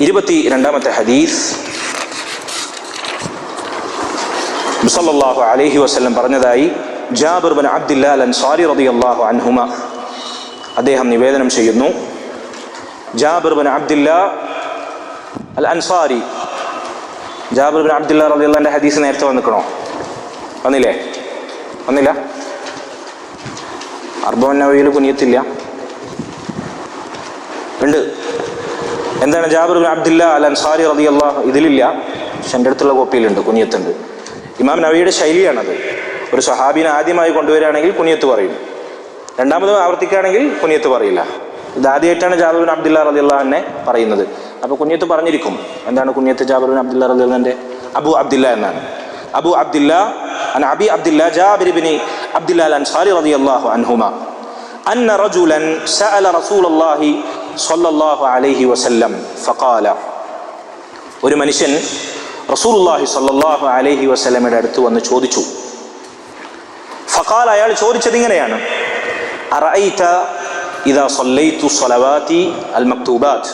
ഇരുപത്തി രണ്ടാമത്തെ ഹദീസ് മുസല്ലാഹു അലഹി വസ്ലം പറഞ്ഞതായി ജാബിർ ബൻ അബ്ദില്ലാ അൻസാരി റതി അള്ളാഹു അൻഹുമ. അദ്ദേഹം നിവേദനം ചെയ്യുന്നു. Jabir bin Abdillah al Ansari Jabir bin Abdullah റബിള്ളാന്റെ ഹദീസ് നേരത്തെ വന്നിക്കണോ? വന്നില്ലേ? വന്നില്ല? അർബൻ നവയിൽ കുനിയത്തില്ല. ഉണ്ട് എന്താണ് Jabir bin Abdillah al Ansari റതി അള്ളാഹ് ഇതിലില്ല പക്ഷെ എൻ്റെ അടുത്തുള്ള കോപ്പിയിലുണ്ട് കുനിയത്തുണ്ട് ഇമാം നവിയുടെ ശൈലിയാണത് ഒരു സഹാബിനെ ആദ്യമായി കൊണ്ടുവരികയാണെങ്കിൽ കുനിയത്ത് പറയും രണ്ടാമത് ആവർത്തിക്കുകയാണെങ്കിൽ കുനിയത്ത് പറയില്ല ഇത് ആദ്യമായിട്ടാണ് ജാബിർ ബിൻ അബ്ദുല്ല റതി അള്ളാഹിനെ പറയുന്നത് അപ്പോൾ കുനിയത്ത് പറഞ്ഞിരിക്കും എന്താണ് കുനിയത്ത് ജാബിർ ബിൻ അബ്ദുല്ല റതി അള്ളാഹിൻ്റെ അബു അബ്ദില്ല എന്നാണ് അബു അബ്ദില്ല അൻ Abi Abdillah Jabir bin Abdillah al Ansari റതി അള്ളാഹു അൻഹുമ أن رجلا سأل رسول الله صلى الله عليه وسلم فقال ഒരു മനുഷ്യൻ റസൂലുള്ളാഹി സ്വല്ലല്ലാഹു അലൈഹി വസല്ലമയുടെ അടുത്ത് വന്ന് ചോദിച്ചു ഫഖാൽ അയാൾ ചോദിച്ചത് ഇങ്ങനെയാണ് അറഅയ്ത ഇദാ സല്ലൈതു സ്വലവാതി അൽ മക്തൂബാത്ത്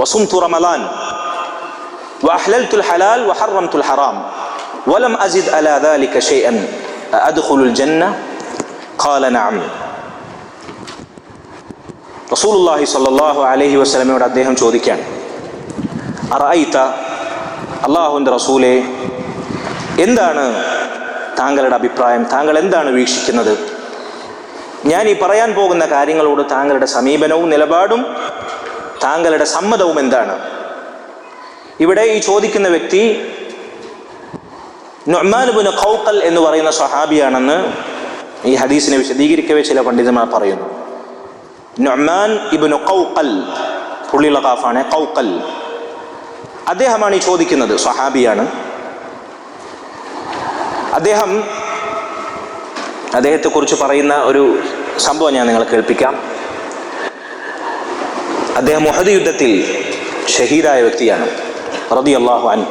വസുംതു റമളാൻ وأحللت الحلال وحرمت الحرام ولم أزد على ذلك شيئا أدخل الجنة قال نعم റസൂലുള്ളാഹി സ്വല്ലല്ലാഹു അലൈഹി വസല്ലമയോട് അദ്ദേഹം ചോദിക്കുകയാണ് അറഅയ്ത അള്ളാഹുവിന്റെ റസൂലെ എന്താണ് താങ്കളുടെ അഭിപ്രായം? താങ്കൾ എന്താണ് വീക്ഷിക്കുന്നത്? ഞാൻ ഈ പറയാൻ പോകുന്ന കാര്യങ്ങളോട് താങ്കളുടെ സമീപനവും നിലപാടും താങ്കളുടെ സമ്മതവും എന്താണ്? ഇവിടെ ഈ ചോദിക്കുന്ന വ്യക്തി നൊമാനുബിന് ഖൗക്കൽ എന്ന് പറയുന്ന സ്വഹാബിയാണെന്ന് ഈ ഹദീസിനെ വിശദീകരിക്കവേ ചില പണ്ഡിതന്മാർ പറയുന്നു. നൊമാൻ ഇബിനു കൗക്കൽ പുള്ളിയുള്ള കാഫാണ് കൗക്കൽ അദ്ദേഹമാണ് ഈ ചോദിക്കുന്നത് സഹാബിയാണ് അദ്ദേഹം അദ്ദേഹത്തെക്കുറിച്ച് പറയുന്ന ഒരു സംഭവം ഞാൻ നിങ്ങളെ കേൾപ്പിക്കാം. അദ്ദേഹം മുഹദ് യുദ്ധത്തിൽ ഷഹീദായ വ്യക്തിയാണ് റതി അള്ളാഹു അൻ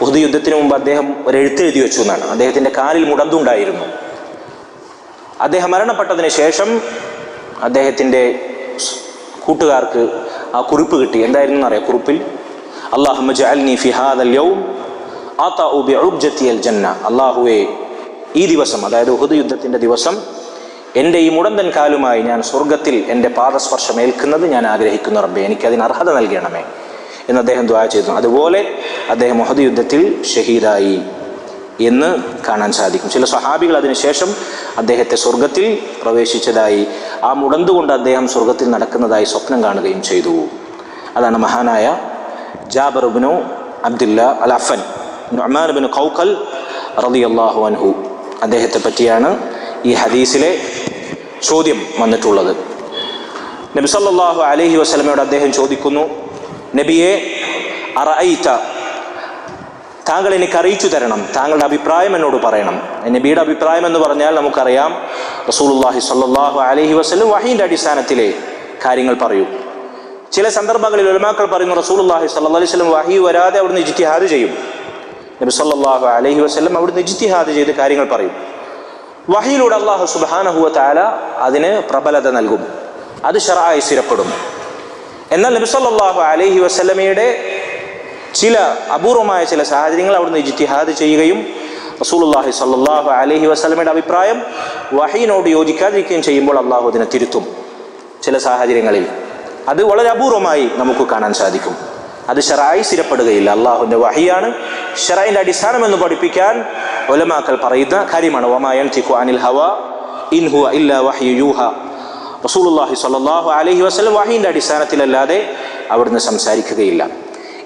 ഉഹദ് യുദ്ധത്തിന് മുമ്പ് അദ്ദേഹം ഒരു എഴുത്തെഴുതി വെച്ചു എന്നാണ്. അദ്ദേഹത്തിന്റെ കാലിൽ മുടന്തുണ്ടായിരുന്നു. അദ്ദേഹം മരണപ്പെട്ടതിന് ശേഷം അദ്ദേഹത്തിന്റെ കൂട്ടുകാർക്ക് ആ കുറിപ്പ് കിട്ടി. എന്തായിരുന്നു എന്നറിയാം? കുറിപ്പിൽ ജന്ന അള്ളാഹുവെ ഈ ദിവസം അതായത് ഉഹദ് യുദ്ധത്തിന്റെ ദിവസം എന്റെ ഈ മുടന്തൻ കാലുമായി ഞാൻ സ്വർഗത്തിൽ എന്റെ പാദസ്പർശം ഏൽക്കുന്നത് ഞാൻ ആഗ്രഹിക്കുന്ന റബ്ബെ. എനിക്ക് അതിന് അർഹത നൽകണമേ എന്ന് അദ്ദേഹം ദ്വാ ചെയ്തു. അതുപോലെ അദ്ദേഹം ഉഹദ് യുദ്ധത്തിൽ ഷഹീദായി. എന്ന് കാണാൻ സാധിക്കും. ചില സ്വഹാബികൾ അതിനുശേഷം അദ്ദേഹത്തെ സ്വർഗത്തിൽ പ്രവേശിച്ചതായി ആ മുടന്തുകൊണ്ട് അദ്ദേഹം സ്വർഗത്തിൽ നടക്കുന്നതായി സ്വപ്നം കാണുകയും ചെയ്തു. അതാണ് മഹാനായ ജാബറുബിനു അബ്ദുല്ല അൽ അഫൻ നൊമാനുബിന് കൗക്കൽ അള്ളാഹു അൻഹു. അദ്ദേഹത്തെ പറ്റിയാണ് ഈ ഹദീസിലെ ചോദ്യം വന്നിട്ടുള്ളത്. നബി സല്ലല്ലാഹു അലൈഹി വസല്ലമയോട് അദ്ദേഹം ചോദിക്കുന്നു നബിയെ അറഅയ്ത താങ്കൾ എനിക്ക് അറിയിച്ചു തരണം. താങ്കളുടെ അഭിപ്രായം എന്നോട് പറയണം. നബിയുടെ അഭിപ്രായം എന്ന് പറഞ്ഞാൽ നമുക്കറിയാം റസൂലുള്ളാഹി സ്വല്ലല്ലാഹു അലഹി വസല്ലം വഹീന്റെ അടിസ്ഥാനത്തിലെ കാര്യങ്ങൾ പറയൂ. ചില സന്ദർഭങ്ങളിൽ ഉലമാക്കൾ പറയുന്നു റസൂലുള്ളാഹി സ്വല്ലല്ലാഹു അലൈഹി സ്വലം വഹി വരാതെ അവിടുന്ന് ഇജ്തിഹാദ് ചെയ്യും. നബി സല്ലാഹു അലൈഹി വസല്ലം അവിടുന്ന് ഇജ്തിഹാദ് ചെയ്ത് കാര്യങ്ങൾ പറയും. വഹിയിലൂടെ അള്ളാഹു സുബ്ഹാനഹു താല അതിന് പ്രബലത നൽകും. അത് ഷറായി സ്ഥിരപ്പെടും. എന്നാൽ നബി സല്ലാഹു അലൈഹി വസല്ലമയുടെ ചില അപൂർവമായ ചില സാഹചര്യങ്ങൾ അവിടുന്ന് ഇജ്തിഹാദ് ചെയ്യുകയും റസൂലുള്ളാഹി സ്വല്ലല്ലാഹു അലഹി വസ്ലമയുടെ അഭിപ്രായം വഹീനോട് യോജിക്കാതിരിക്കുകയും ചെയ്യുമ്പോൾ അള്ളാഹു അതിനെ തിരുത്തും ചില സാഹചര്യങ്ങളിൽ. അത് വളരെ അപൂർവമായി നമുക്ക് കാണാൻ സാധിക്കും. അത് ഷറായി സ്ഥിരപ്പെടുകയില്ല. അള്ളാഹുവിന്റെ വഹിയാണ്. ഷറായിന്റെ അടിസ്ഥാനം എന്ന് പഠിപ്പിക്കാൻ ഒലമാക്കൽ പറയുന്ന കാര്യമാണ്. ഒമായൻ തിഖു അനിൽ ഹവ ഇൻഹു ഇല്ല വഹി യൂഹ. റസൂലുള്ളാഹി സ്വല്ലല്ലാഹു അലൈഹി വസല്ലം വഹീന്റെ അടിസ്ഥാനത്തിലല്ലാതെ അവിടുന്ന് സംസാരിക്കുകയില്ല.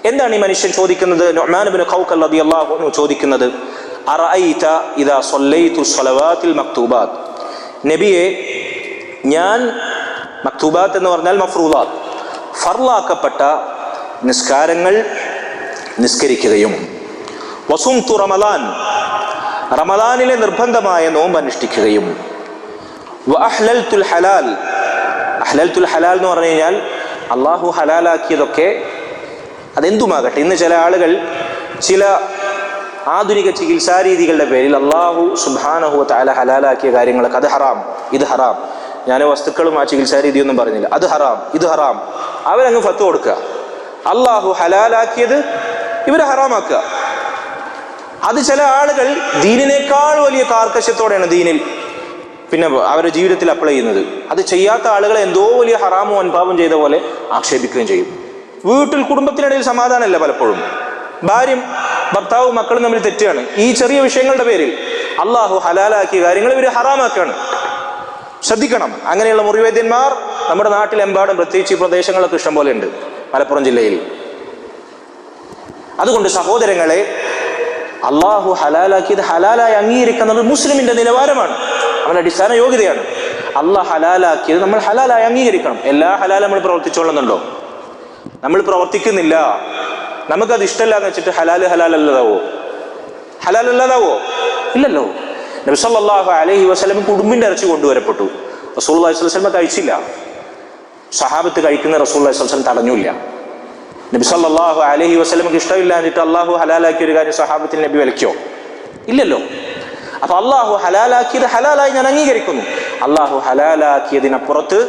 എന്താണ് ഈ മനുഷ്യൻ ചോദിക്കുന്നത്? നൊമാനുബിന് ഖൗക്കൽ റളിയല്ലാഹു അൻഹു ചോദിക്കുന്നത് അറഅയ്ത ഇദാ സല്ലൈതു സ്വലവാത്തിൽ മക്തൂബാത്ത് നബിയെ ഞാൻ മക്തൂബാത്ത് എന്ന് പറഞ്ഞാൽ മഫ്രൂദാത്ത് ഫർലാക്കപ്പെട്ട നിസ്കാരങ്ങൾ നിസ്കരിക്കുകയും വസുംതു റമലാൻ റമലാനിലെ നിർബന്ധമായ നോമ്പ് അനുഷ്ഠിക്കുകയും വഅഹ്ലൽതുൽ ഹലാൽ. അഹ്ലൽതുൽ ഹലാൽ എന്ന് പറഞ്ഞു കഴിഞ്ഞാൽ അള്ളാഹു ഹലാലാക്കിയതൊക്കെ അതെന്തുമാകട്ടെ? ഇന്ന് ചില ആളുകൾ ചില ആധുനിക ചികിത്സാ രീതികളുടെ പേരിൽ അള്ളാഹു സുബാനഹു താല ഹലാലാക്കിയ കാര്യങ്ങളൊക്കെ അത് ഹറാം ഇത് ഹറാം. ഞാൻ വസ്തുക്കളും ആ ചികിത്സാ രീതിയൊന്നും പറഞ്ഞില്ല. അത് ഹറാം ഇത് ഹറാം. അവരങ്ങ് ഫത്ത് കൊടുക്കുക. അള്ളാഹു ഹലാലാക്കിയത് ഇവരെ ഹറാമാക്കുക. അത് ചില ആളുകൾ ദീനിനേക്കാൾ വലിയ കാർക്കശ്യത്തോടെയാണ് ദീനിൽ പിന്നെ അവരുടെ ജീവിതത്തിൽ അപ്ലൈ ചെയ്യുന്നത്. അത് ചെയ്യാത്ത ആളുകളെ എന്തോ വലിയ ഹറാമോ അൻപാപം ചെയ്ത പോലെ ആക്ഷേപിക്കുകയും ചെയ്യും. വീട്ടിൽ കുടുംബത്തിനിടയിൽ സമാധാനമല്ല പലപ്പോഴും. ഭാര്യയും ഭർത്താവും മക്കളും തമ്മിൽ തെറ്റുകയാണ് ഈ ചെറിയ വിഷയങ്ങളുടെ പേരിൽ അള്ളാഹു ഹലാലാക്കിയ കാര്യങ്ങൾ ഇവർ ഹറാമാക്കുകയാണ് ശ്രദ്ധിക്കണം. അങ്ങനെയുള്ള മുറിവേദ്യന്മാർ നമ്മുടെ നാട്ടിലെമ്പാടും പ്രത്യേകിച്ച് ഈ പ്രദേശങ്ങളൊക്കെ ഇഷ്ടം പോലെ ഉണ്ട്. മലപ്പുറം ജില്ലയിൽ. അതുകൊണ്ട് സഹോദരങ്ങളെ അള്ളാഹു ഹലാലാക്കിയത് ഹലാലായി അംഗീകരിക്കുന്നത് മുസ്ലിമിന്റെ നിലവാരമാണ്. അവരുടെ അടിസ്ഥാന യോഗ്യതയാണ്. അള്ളാഹ് ഹലാലാക്കിയത് നമ്മൾ ഹലാലായി അംഗീകരിക്കണം. എല്ലാ ഹലാലും നമ്മൾ പ്രവർത്തിച്ചോളുന്നുണ്ടോ? നമ്മൾ പ്രവർത്തിക്കുന്നില്ല. നമുക്കത് ഇഷ്ടമല്ല എന്ന് വെച്ചിട്ട് ഹലാൽ ഹലാൽ അല്ലാതാവോ ഇല്ലല്ലോ. നബിസല്ലാഹു അലഹി വസല്ലം കുടുംബിന്റെ ഇറച്ചി കൊണ്ടുവരപ്പെട്ടു. റസൂൽ വസ്ലമ കഴിച്ചില്ല. സഹാബത്ത് കഴിക്കുന്ന റസൂൽ വസ്ലം തടഞ്ഞില്ല. നബി സല്ലല്ലാഹു അലൈഹി വസല്ലമക്ക് ഇഷ്ടമില്ല എന്നിട്ട് അള്ളാഹു ഹലാലാക്കിയ ഒരു കാര്യം സഹാബത്തിന് നബി വിലക്കോ ഇല്ലല്ലോ. അപ്പൊ അള്ളാഹു ഹലാലാക്കിയത് ഹലാലായി ഞാൻ അംഗീകരിക്കുന്നു. അള്ളാഹു ഹലാലാക്കിയതിനപ്പുറത്ത്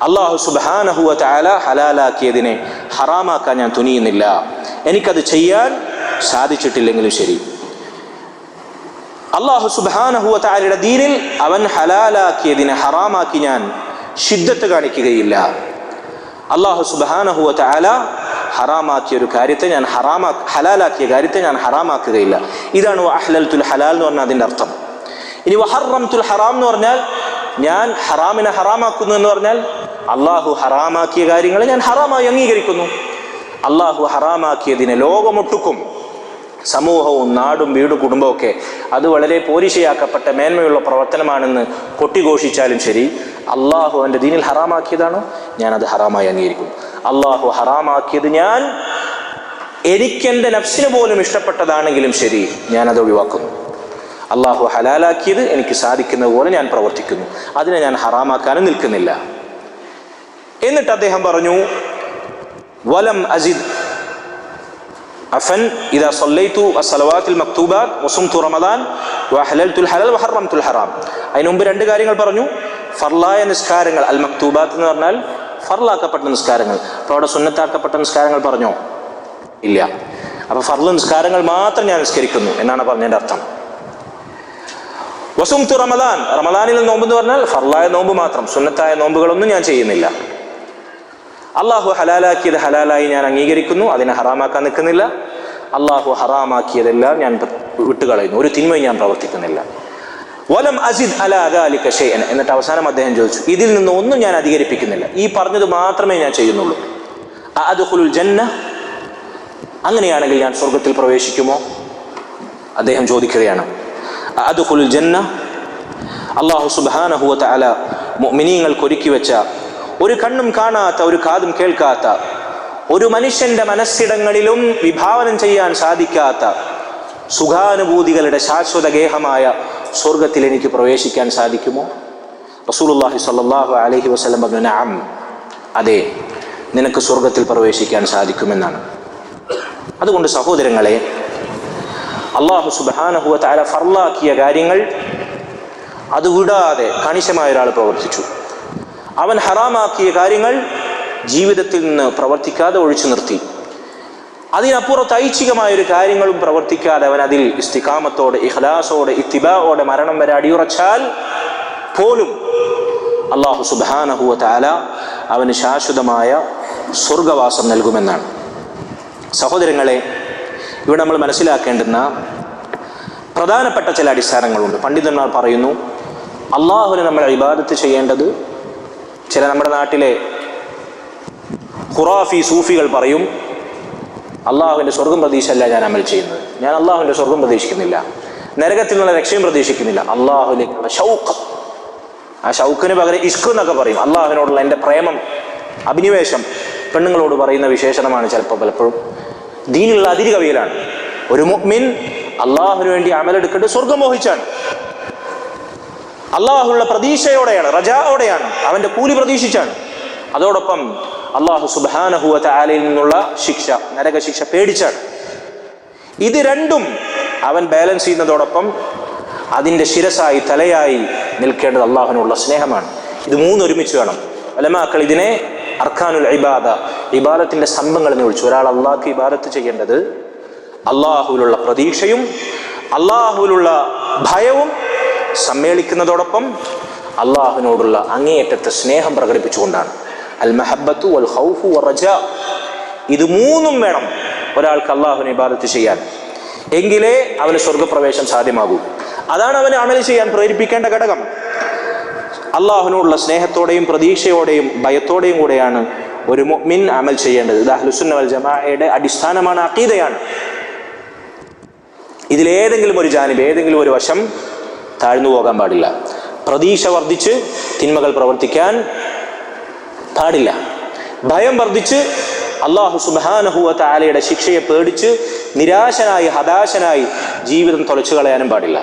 അള്ളാഹു സുബാനഹുവ താല ഹലാലാക്കിയതിനെ ഹറാമാക്കാൻ ഞാൻ തുനിയുന്നില്ല. എനിക്കത് ചെയ്യാൻ സാധിച്ചിട്ടില്ലെങ്കിലും ശരി. അള്ളാഹു സുബാനഹുവ താലയുടെ ദീനിൽ അവൻ ഹലാലാക്കിയതിനെ ഹറാമാക്കി ഞാൻ ഷിദ്ദത്ത് കാണിക്കുകയില്ല. അള്ളാഹു സുബാനഹുവ താല ഹറാമാക്കിയ ഒരു കാര്യത്തെ ഞാൻ ഹറാമാ ഹലാലാക്കിയ കാര്യത്തെ ഞാൻ ഹറാമാക്കുകയില്ല. ഇതാണ് അഹ്ലൽ തുൽ ഹലാൽ എന്ന് പറഞ്ഞാൽ അതിന്റെ അർത്ഥം. ഇനി വഹറം തുൽ ഹറാം എന്ന് പറഞ്ഞാൽ ഞാൻ ഹറാമിനെ ഹറാമാക്കുന്നു എന്ന് പറഞ്ഞാൽ അള്ളാഹു ഹറാമാക്കിയ കാര്യങ്ങൾ ഞാൻ ഹറാമായി അംഗീകരിക്കുന്നു. അള്ളാഹു ഹറാമാക്കിയതിനെ ലോകമൊട്ടുക്കും. സമൂഹവും നാടും വീടും കുടുംബമൊക്കെ അത് വളരെ പോരിശയാക്കപ്പെട്ട മേന്മയുള്ള പ്രവർത്തനമാണെന്ന് കൊട്ടിഘോഷിച്ചാലും ശരി അള്ളാഹു എന്റെ ദീനിൽ ഹറാമാക്കിയതാണോ? ഞാൻ അത് ഹറാമായി അംഗീകരിക്കും. അള്ളാഹു ഹറാമാക്കിയത് ഞാൻ എനിക്കെന്റെ നഫ്സിന് പോലും ഇഷ്ടപ്പെട്ടതാണെങ്കിലും ശരി ഞാൻ ഞാനത് ഒഴിവാക്കുന്നു. അള്ളാഹു ഹലാലാക്കിയത് എനിക്ക് സാധിക്കുന്ന പോലെ ഞാൻ പ്രവർത്തിക്കുന്നു. അതിനെ ഞാൻ ഹറാമാക്കാനും നിൽക്കുന്നില്ല. എന്നിട്ട് അദ്ദേഹം പറഞ്ഞു വലം അസിദ് അഫൻ ഇതാ സൊല്ലൈത്തു അസലവാത്തിൽ മക്തൂബാത്ത് വസുംതു റമദാൻ വഹലൽത്തുൽ ഹലൽ വഹറംതുൽ ഹറാം. അതിനു മുമ്പ് രണ്ട് കാര്യങ്ങൾ പറഞ്ഞു. ഫർലായ നിസ്കാരങ്ങൾ അൽ മക്തൂബാത്ത് എന്ന് പറഞ്ഞാൽ ഫർലാക്കപ്പെട്ട നിസ്കാരങ്ങൾ. അപ്പോൾ അവിടെ സുന്നത്താക്കപ്പെട്ട നിസ്കാരങ്ങൾ പറഞ്ഞോ? ഇല്ല. അപ്പൊ ഫർൾ നിസ്കാരങ്ങൾ മാത്രം ഞാൻ നിസ്കരിക്കുന്നു എന്നാണ് പറഞ്ഞതിന്റെ അർത്ഥം. വസുംതു റമദാൻ റമദാനിൽ നോമ്പ് എന്ന് പറഞ്ഞാൽ ഫർലായ നോമ്പ് മാത്രം സുന്നത്തായ നോമ്പുകളൊന്നും ഞാൻ ചെയ്യുന്നില്ല. അള്ളാഹു ഹലാലാക്കിയത് ഹലാലായി ഞാൻ അംഗീകരിക്കുന്നു. അതിനെ ഹറാമാക്കാൻ നിൽക്കുന്നില്ല. അള്ളാഹു ഹറാമാക്കിയതെല്ലാം ഞാൻ വിട്ടുകളയുന്നു. ഒരു തിന്മയും ഞാൻ പ്രവർത്തിക്കുന്നില്ല. വലം അസിദ് അല അലി ഷെയ്ൻ എന്നിട്ട് അവസാനം അദ്ദേഹം ചോദിച്ചു ഇതിൽ നിന്ന് ഒന്നും ഞാൻ അധികരിപ്പിക്കുന്നില്ല. ഈ പറഞ്ഞത് മാത്രമേ ഞാൻ ചെയ്യുന്നുള്ളൂ. അദ്ഖുലുൽ ജന്ന അങ്ങനെയാണെങ്കിൽ ഞാൻ സ്വർഗത്തിൽ പ്രവേശിക്കുമോ? അദ്ദേഹം ചോദിക്കുകയാണ് അദ്ഖുലുൽ ജന്ന അള്ളാഹു സുബ്ഹാനഹു വ മിനിങ്ങൾക്ക് ഒരുക്കി വെച്ച ഒരു കണ്ണും കാണാത്ത ഒരു കാതും കേൾക്കാത്ത ഒരു മനുഷ്യന്റെ മനസ്സിടങ്ങളിലും വിഭാവനം ചെയ്യാൻ സാധിക്കാത്ത സുഖാനുഭൂതികളുടെ ശാശ്വത ഗേഹമായ സ്വർഗത്തിൽ എനിക്ക് പ്രവേശിക്കാൻ സാധിക്കുമോ? റസൂലുള്ളാഹി സ്വല്ലല്ലാഹു അലൈഹി വസല്ലം പറഞ്ഞു അതെ നിനക്ക് സ്വർഗത്തിൽ പ്രവേശിക്കാൻ സാധിക്കുമെന്നാണ്. അതുകൊണ്ട് സഹോദരങ്ങളെ അള്ളാഹു സുബ്ഹാനഹു വ തആല ഫർലാക്കിയ കാര്യങ്ങൾ അത് വിടാതെ കണിശമായ ഒരാൾ പ്രവർത്തിച്ചു. അവൻ ഹറാമാക്കിയ കാര്യങ്ങൾ ജീവിതത്തിൽ നിന്ന് പ്രവർത്തിക്കാതെ ഒഴിച്ചു നിർത്തി. അതിനപ്പുറത്ത് ഐച്ഛികമായ ഒരു കാര്യങ്ങളും പ്രവർത്തിക്കാതെ അവൻ അതിൽ ഇസ്തികാമത്തോടെ ഇഹ്ലാസോടെ ഇത്തിബാവോടെ മരണം വരെ അടിയുറച്ചാൽ പോലും അള്ളാഹു സുബാനഹുവ താല അവന് ശാശ്വതമായ സ്വർഗവാസം നൽകുമെന്നാണ്. സഹോദരങ്ങളെ ഇവിടെ നമ്മൾ മനസ്സിലാക്കേണ്ടുന്ന പ്രധാനപ്പെട്ട ചില അടിസ്ഥാനങ്ങളുണ്ട്. പണ്ഡിതന്മാർ പറയുന്നു അള്ളാഹുവിനെ നമ്മൾ ഇബാദത്ത് ചെയ്യേണ്ടത് ചില നമ്മുടെ നാട്ടിലെ ഖുറാഫി സൂഫികൾ പറയും അള്ളാഹുവിന്റെ സ്വർഗം പ്രതീക്ഷയല്ല ഞാൻ അമൽ ചെയ്യുന്നത്. ഞാൻ അള്ളാഹുവിന്റെ സ്വർഗം പ്രതീക്ഷിക്കുന്നില്ല. നരകത്തിൽ നിന്നുള്ള രക്ഷയും പ്രതീക്ഷിക്കുന്നില്ല. അള്ളാഹുലേക്കുള്ള ഷൗക്ക് ആ ഷൗക്കിന് പകരം ഇഷ്കു എന്നൊക്കെ പറയും. അള്ളാഹുവിനോടുള്ള എന്റെ പ്രേമം അഭിനിവേശം പെണ്ണുങ്ങളോട് പറയുന്ന വിശേഷണമാണ് ചിലപ്പോൾ പലപ്പോഴും. ദീനിലുള്ള അതിരി കവിയിലാണ് ഒരു മുഅ്മിൻ അള്ളാഹുവിന് വേണ്ടി അമലെടുക്കേണ്ടത് സ്വർഗം മോഹിച്ചാണ്. അള്ളാഹുള്ള പ്രതീക്ഷയോടെയാണ് റജാവോടെയാണ് അവന്റെ കൂലി പ്രതീക്ഷിച്ചാണ്. അതോടൊപ്പം അള്ളാഹു സുബാനഹുവ ആലയിൽ നിന്നുള്ള ശിക്ഷ നരക ശിക്ഷ പേടിച്ചാണ്. ഇത് രണ്ടും അവൻ ബാലൻസ് ചെയ്യുന്നതോടൊപ്പം അതിന്റെ ശിരസായി തലയായി നിൽക്കേണ്ടത് അള്ളാഹുനുള്ള സ്നേഹമാണ്. ഇത് മൂന്നൊരുമിച്ച് വേണം. അലമാക്കൾ ഇതിനെ അർഖാനുൽ ഇബാദ ഇബാദത്തിന്റെ സ്തംഭങ്ങൾ എന്ന് വിളിച്ചു. ഒരാൾ അള്ളാഹ്ക്ക് ഇബാദത്ത് ചെയ്യേണ്ടത് അള്ളാഹുവിലുള്ള പ്രതീക്ഷയും അള്ളാഹുവിലുള്ള ഭയവും സമ്മേളിക്കുന്നതോടൊപ്പം അള്ളാഹുവിനോടുള്ള അങ്ങേയറ്റത്തെ സ്നേഹം പ്രകടിപ്പിച്ചുകൊണ്ടാണ്. അൽ മഹബത്തു അൽ ഹൗഫു റജ ഇത് മൂന്നും വേണം ഒരാൾക്ക് അള്ളാഹുവിനെ ഇബാദത്ത് ചെയ്യാൻ. എങ്കിലേ അവന് സ്വർഗപ്രവേശം സാധ്യമാകൂ. അതാണ് അവനെ അമൽ ചെയ്യാൻ പ്രേരിപ്പിക്കേണ്ട ഘടകം. അള്ളാഹുവിനോടുള്ള സ്നേഹത്തോടെയും പ്രതീക്ഷയോടെയും ഭയത്തോടെയും കൂടെയാണ് ഒരു മുഅ്മിൻ അമൽ ചെയ്യേണ്ടത്. ഇത് അഹ്ലുസുന്ന വൽ ജമാഅയുടെ അടിസ്ഥാനമാണ് അക്കീതയാണ് ഇതിലേതെങ്കിലും ഒരു ജാനിബ് ഏതെങ്കിലും ഒരു വശം താഴ്ന്നു പോകാൻ പാടില്ല. പ്രതീക്ഷ വർദ്ധിച്ച് തിന്മകൾ പ്രവർത്തിക്കാൻ പാടില്ല. ഭയം വർദ്ധിച്ച് അള്ളാഹു സുബാനഹുവ താലയുടെ ശിക്ഷയെ പേടിച്ച് നിരാശനായി ഹതാശനായി ജീവിതം തുലച്ചു കളയാനും പാടില്ല.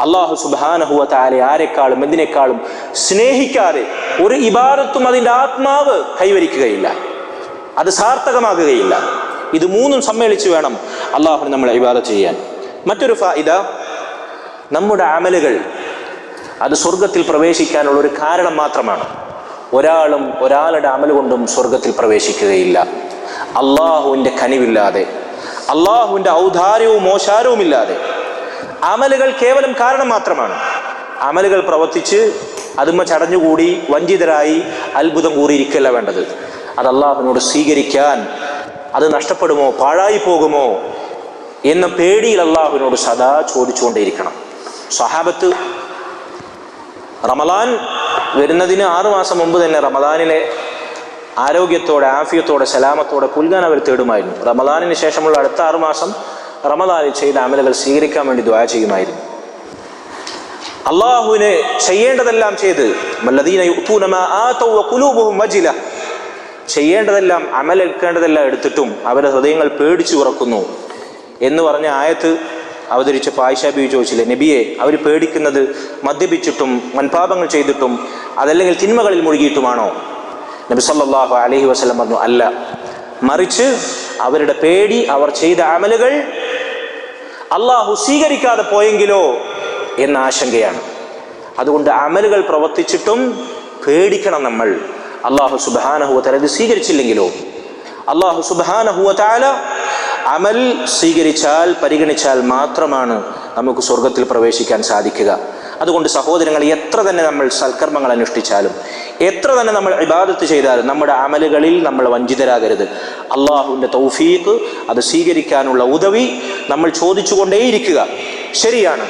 അള്ളാഹു സുബാനഹുവ താലെ ആരെക്കാളും എന്തിനേക്കാളും സ്നേഹിക്കാതെ ഒരു ഇബാദത്തും അതിന്റെ ആത്മാവ് കൈവരിക്കുകയില്ല. അത് സാർത്ഥകമാകുകയില്ല. ഇത് മൂന്നും സമ്മേളിച്ച് വേണം അള്ളാഹുവിന് നമ്മൾ ഇബാദത്ത് ചെയ്യാൻ. മറ്റൊരു ഫായിദ നമ്മുടെ അമലുകൾ അത് സ്വർഗത്തിൽ പ്രവേശിക്കാനുള്ള ഒരു കാരണം മാത്രമാണ്. ഒരാളും ഒരാളുടെ അമൽ കൊണ്ടും സ്വർഗത്തിൽ പ്രവേശിക്കുകയില്ല. അള്ളാഹുവിന്റെ കനിവില്ലാതെ അള്ളാഹുവിന്റെ ഔദാര്യവും മോശാരവുമില്ലാതെ അമലുകൾ കേവലം കാരണം മാത്രമാണ്. അമലുകൾ പ്രവർത്തിച്ച് അതുമ്മ ചടഞ്ഞുകൂടി വഞ്ചിതരായി അത്ഭുതം കൂറിയിരിക്കല്ല വേണ്ടത്. അത് അള്ളാഹുവിനോട് സ്വീകരിക്കാൻ അത് നഷ്ടപ്പെടുമോ പാഴായി പോകുമോ എന്ന പേടിയിൽ അള്ളാഹുവിനോട് സദാ ചോദിച്ചുകൊണ്ടേയിരിക്കണം. സഹാബത്ത് റമലാൻ വരുന്നതിന് ആറു മാസം മുമ്പ് തന്നെ റമദാനിലെ ആരോഗ്യത്തോടെ ആഫിയത്തോടെ സലാമത്തോടെ പുൽകാൻ അവർ തേടുമായിരുന്നു. റമദാനിന് ശേഷമുള്ള അടുത്ത ആറു മാസം റമദാനിൽ ചെയ്ത അമലുകൾ സ്വീകരിക്കാൻ വേണ്ടി ദ്വാ ചെയ്യുമായിരുന്നു. അള്ളാഹുവിന് ചെയ്യേണ്ടതെല്ലാം ചെയ്ത് ചെയ്യേണ്ടതെല്ലാം അമലെടുക്കേണ്ടതെല്ലാം എടുത്തിട്ടും അവരുടെ ഹൃദയങ്ങൾ പേടിച്ചു ഉറക്കുന്നു എന്ന് പറഞ്ഞ ആയത്ത് അവതരിച്ച ആയിഷ ബി ചോദിച്ചില്ലേ നബിയെ അവർ പേടിക്കുന്നത് മദ്യപിച്ചിട്ടും മൻപാപങ്ങൾ ചെയ്തിട്ടും അതല്ലെങ്കിൽ തിന്മകളിൽ മുഴുകിയിട്ടുമാണോ? നബി സല്ലാഹു അലഹി വസ്ലം പറഞ്ഞു അല്ല. മറിച്ച് അവരുടെ പേടി അവർ ചെയ്ത അമലുകൾ അള്ളാഹു സ്വീകരിക്കാതെ പോയെങ്കിലോ എന്ന ആശങ്കയാണ്. അതുകൊണ്ട് അമലുകൾ പ്രവർത്തിച്ചിട്ടും പേടിക്കണം നമ്മൾ. അള്ളാഹു സുബാനഹുവ തല ഇത് സ്വീകരിച്ചില്ലെങ്കിലോ? അള്ളാഹു സുബാനഹുവ താല അമൽ സ്വീകരിച്ചാൽ പരിഗണിച്ചാൽ മാത്രമാണ് നമുക്ക് സ്വർഗത്തിൽ പ്രവേശിക്കാൻ സാധിക്കുക. അതുകൊണ്ട് സഹോദരങ്ങൾ എത്ര തന്നെ നമ്മൾ സൽക്കർമ്മങ്ങൾ അനുഷ്ഠിച്ചാലും എത്ര തന്നെ നമ്മൾ ഇബാദത്ത് ചെയ്താലും നമ്മുടെ അമലുകളിൽ നമ്മൾ വഞ്ചിതരാകരുത്. അള്ളാഹുവിന്റെ തൗഫീഖ് അത് സ്വീകരിക്കാനുള്ള ഉദവി നമ്മൾ ചോദിച്ചുകൊണ്ടേയിരിക്കുക. ശരിയാണ്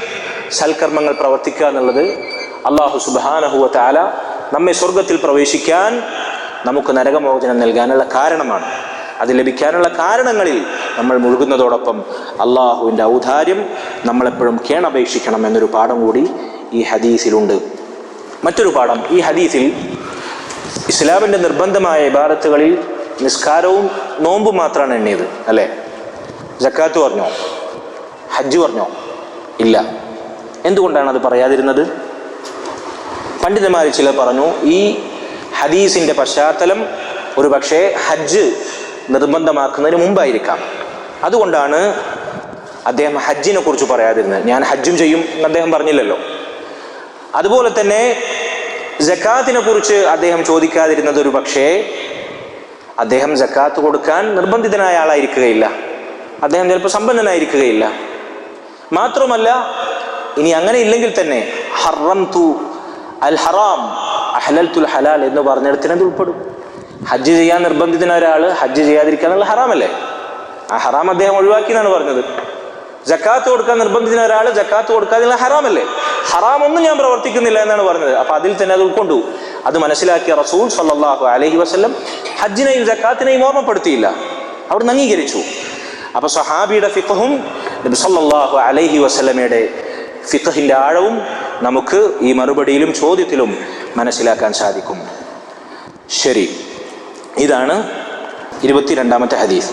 സൽക്കർമ്മങ്ങൾ പ്രവർത്തിക്കുക എന്നുള്ളത്. അള്ളാഹു സുബാനഹുവ താല നമ്മെ സ്വർഗത്തിൽ പ്രവേശിക്കാൻ നമുക്ക് നരകമോചനം നൽകാനുള്ള കാരണമാണ്. അത് ലഭിക്കാനുള്ള കാരണങ്ങളിൽ നമ്മൾ മുഴുകുന്നതോടൊപ്പം അള്ളാഹുവിന്റെ ഔദാര്യം നമ്മളെപ്പോഴും കേണപേക്ഷിക്കണം എന്നൊരു പാഠം കൂടി ഈ ഹദീസിലുണ്ട്. മറ്റൊരു പാഠം ഈ ഹദീസിൽ ഇസ്ലാമിന്റെ നിർബന്ധമായ ഇബാദത്തുകളിൽ നിസ്കാരവും നോമ്പും മാത്രമാണ് എണ്ണിയത് അല്ലേ? ജക്കാത്ത് പറഞ്ഞോ? ഹജ്ജ് പറഞ്ഞോ? ഇല്ല. എന്തുകൊണ്ടാണ് അത് പറയാതിരുന്നത്? പണ്ഡിതന്മാർ ചിലർ പറഞ്ഞു ഈ ഹദീസിന്റെ പശ്ചാത്തലം ഒരു പക്ഷേ ഹജ്ജ് നിർബന്ധമാക്കുന്നതിന് മുമ്പായിരിക്കാം. അതുകൊണ്ടാണ് അദ്ദേഹം ഹജ്ജിനെ കുറിച്ച് പറയാതിരുന്നത്. ഞാൻ ഹജ്ജും ചെയ്യും എന്ന് അദ്ദേഹം പറഞ്ഞില്ലല്ലോ. അതുപോലെ തന്നെ ജക്കാത്തിനെ കുറിച്ച് അദ്ദേഹം ചോദിക്കാതിരുന്നത് ഒരു പക്ഷേ അദ്ദേഹം ജക്കാത്ത് കൊടുക്കാൻ നിർബന്ധിതനായ ആളായിരിക്കുകയില്ല. അദ്ദേഹം ചിലപ്പോൾ സമ്പന്നനായിരിക്കുകയില്ല. മാത്രമല്ല ഇനി അങ്ങനെ ഇല്ലെങ്കിൽ തന്നെ ഹറം തു അൽ ഹറാം അഹലൽ തുൽ ഹലാൽ എന്ന് പറഞ്ഞിടത്തിനത് ഉൾപ്പെടും. ഹജ്ജ് ചെയ്യാൻ നിർബന്ധിതന ഒരാൾ ഹജ്ജ് ചെയ്യാതിരിക്കുക എന്നുള്ള ഹറാമല്ലേ? ആ ഹറാം അദ്ദേഹം ഒഴിവാക്കി എന്നാണ് പറഞ്ഞത്. ജക്കാത്ത് കൊടുക്കാൻ നിർബന്ധിക്കുന്ന ഒരാൾ ജക്കാത്ത് കൊടുക്കാതിനുള്ള ഹറാമല്ലേ? ഹറാമൊന്നും ഞാൻ പ്രവർത്തിക്കുന്നില്ല എന്നാണ് പറഞ്ഞത്. അപ്പൊ അതിൽ തന്നെ അത് ഉൾക്കൊണ്ടു. അത് മനസ്സിലാക്കിയ റസൂൽ സല്ലാഹു അലഹി വസല്ലം ഹജ്ജിനെയും ജക്കാത്തിനെയും ഓർമ്മപ്പെടുത്തിയില്ല. അവർ അംഗീകരിച്ചു. അപ്പൊ സഹാബിയുടെ ഫിഖഹും നബി സല്ലല്ലാഹു അലൈഹി വസല്ലമയുടെ ഫിഖഹിന്റെ ആഴവും നമുക്ക് ഈ മറുപടിയിലും ചോദ്യത്തിലും മനസ്സിലാക്കാൻ സാധിക്കും. ശരി. ഇതാണ് ഇരുപത്തിരണ്ടാമത്തെ ഹദീസ്.